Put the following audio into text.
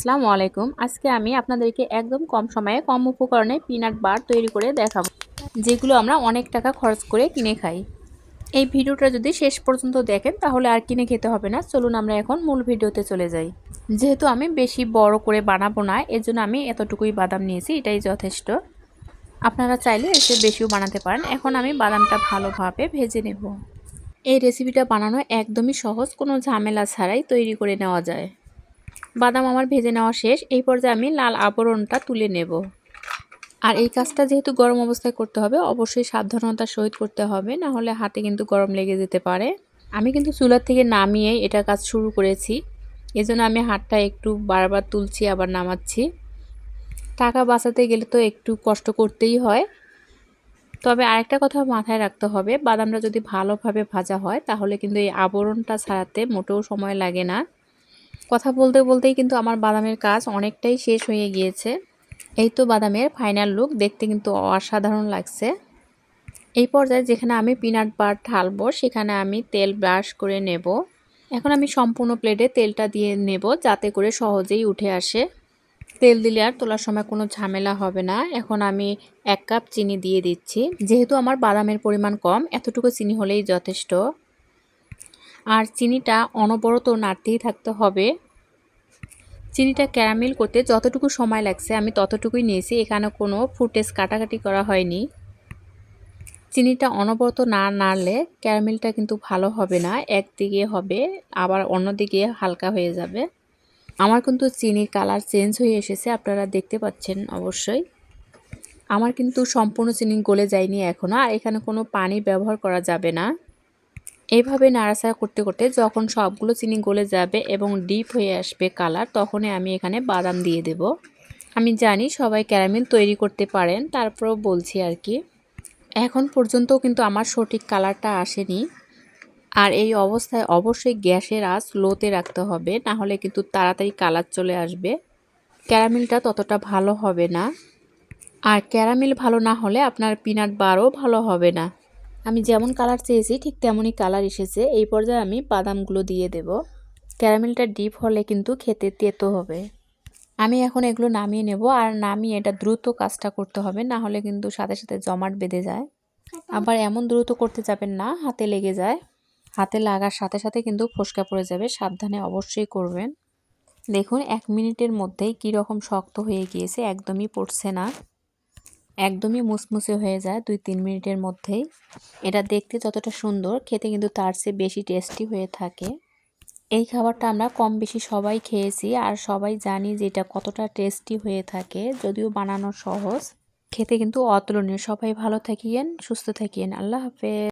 আসসালামু আলাইকুম। আজকে আমি আপনাদেরকে একদম কম সময়ে কম উপকরণে পিনাট বার তৈরি করে দেখাবো, যেগুলো আমরা অনেক টাকা খরচ করে কিনে খাই। এই ভিডিওটা যদি শেষ পর্যন্ত দেখেন, তাহলে আর কিনে খেতে হবে না। চলুন আমরা এখন মূল ভিডিওতে চলে যাই। যেহেতু আমি বেশি বড় করে বানাবো না এর জন্য আমি এতটুকুই বাদাম নিয়েছি, এটাই যথেষ্ট। আপনারা চাইলে এসে বেশিও বানাতে পারেন। এখন আমি বাদামটা ভালোভাবে ভেজে নেব। এই রেসিপিটা বানানো একদমই সহজ, কোনো ঝামেলা ছাড়াই তৈরি করে নেওয়া যায়। বাদাম আমার ভেজে নেওয়া শেষ। এই পর্যায়ে আমি লাল আবরণটা তুলে নেব। আর এই কাজটা যেহেতু গরম অবস্থায় করতে হবে, অবশ্যই সাবধানতার সহিত করতে হবে না হলে হাতে কিন্তু গরম লেগে যেতে পারে। আমি কিন্তু চুলার থেকে নামিয়ে এটা কাজ শুরু করেছি। এজন্য আমি হাতটা একটু বারবার তুলছি, আবার নামাচ্ছি। টাকা বাঁচাতে গেলে তো একটু কষ্ট করতেই হয়। তবে আরেকটা কথা মাথায় রাখতে হবে, বাদামটা যদি ভালোভাবে ভাজা হয়, তাহলে কিন্তু এই আবরণটা ছাড়াতে মোটেও সময় লাগে না। কথা বলতে বলতেই কিন্তু আমার বাদামের কাজ অনেকটাই শেষ হয়ে গিয়েছে। এই তো বাদামের ফাইনাল লুক দেখতে কিন্তু অসাধারণ লাগছে। এই পর্যায়ে যেখানে আমি পিনাট বার ঢালবো, সেখানে আমি তেল ব্রাশ করে নেব। এখন আমি সম্পূর্ণ প্লেটে তেলটা দিয়ে নেব, যাতে করে সহজেই উঠে আসে। তেল দিলে আর তোলার সময় কোনো ঝামেলা হবে না। এখন আমি এক কাপ চিনি দিয়ে দিচ্ছি। যেহেতু আমার বাদামের পরিমাণ কম, এতটুকু চিনি হলেই যথেষ্ট। আর চিনিটা অনবরত নাড়তেই থাকতে হবে। চিনিটা ক্যারামেল করতে যতটুকু সময় লাগছে আমি ততটুকুই নিয়েছি, এখানে কোনো ফুটেজ কাটাকাটি করা হয়নি। চিনিটা অনবরত না নাড়লে ক্যারামেলটা কিন্তু ভালো হবে না, একদিকে হবে, আবার অন্যদিকে হালকা হয়ে যাবে। আমার কিন্তু চিনির কালার চেঞ্জ হয়ে এসেছে, আপনারা দেখতে পাচ্ছেন অবশ্যই। আমার কিন্তু সম্পূর্ণ চিনি গলে যায়নি এখনও আর এখানে কোনো পানি ব্যবহার করা যাবে না। এইভাবে নাড়াচাড়া করতে করতে যখন সবগুলো চিনি গলে যাবে এবং ডিপ হয়ে আসবে কালার, তখনই আমি এখানে বাদাম দিয়ে দেব। আমি জানি সবাই ক্যারামেল তৈরি করতে পারেন, তারপরেও বলছি আর কি। এখন পর্যন্ত কিন্তু আমার সঠিক কালারটা আসেনি। আর এই অবস্থায় অবশ্যই গ্যাসের আঁচ লোতে রাখতে হবে, না হলে কিন্তু তাড়াতাড়ি কালার চলে আসবে। ক্যারামেলটা ততটা ভালো হবে না। আর ক্যারামেল ভালো না হলে আপনার পিনাট বারও ভালো হবে না। আমি যেমন কালার চেয়েছি, ঠিক তেমনই কালার এসেছে। এই পর্যায়ে আমি বাদামগুলো দিয়ে দেব। ক্যারামেলটা ডিপ হলে কিন্তু খেতে তেতো হবে। আমি এখন এগুলো নামিয়ে নেব আর নামিয়ে এটা দ্রুত কাজটা করতে হবে, না হলে কিন্তু সাথে সাথে জমাট বেঁধে যায়। আবার এমন দ্রুত করতে যাবেন না, হাতে লেগে যায়। হাতে লাগার সাথে সাথে কিন্তু ফসকা পড়ে যাবে, সাবধানে অবশ্যই করবেন। দেখুন, এক মিনিটের মধ্যেই কীরকম শক্ত হয়ে গিয়েছে, একদমই পড়ছে না। একদমই মুসমুসে হয়ে যায় দুই, তিন মিনিটের মধ্যেই। এটা দেখতে যতটা সুন্দর, খেতে কিন্তু তার চেয়ে বেশি টেস্টি হয়ে থাকে। এই খাবারটা আমরা কম বেশি সবাই খেয়েছি আর সবাই জানি যে এটা কতটা টেস্টি হয়ে থাকে, যদিও বানানো সহজ। খেতে কিন্তু অতুলনীয়। সবাই ভালো থাকিয়েন, সুস্থ থাকিয়েন। আল্লাহ হাফেজ।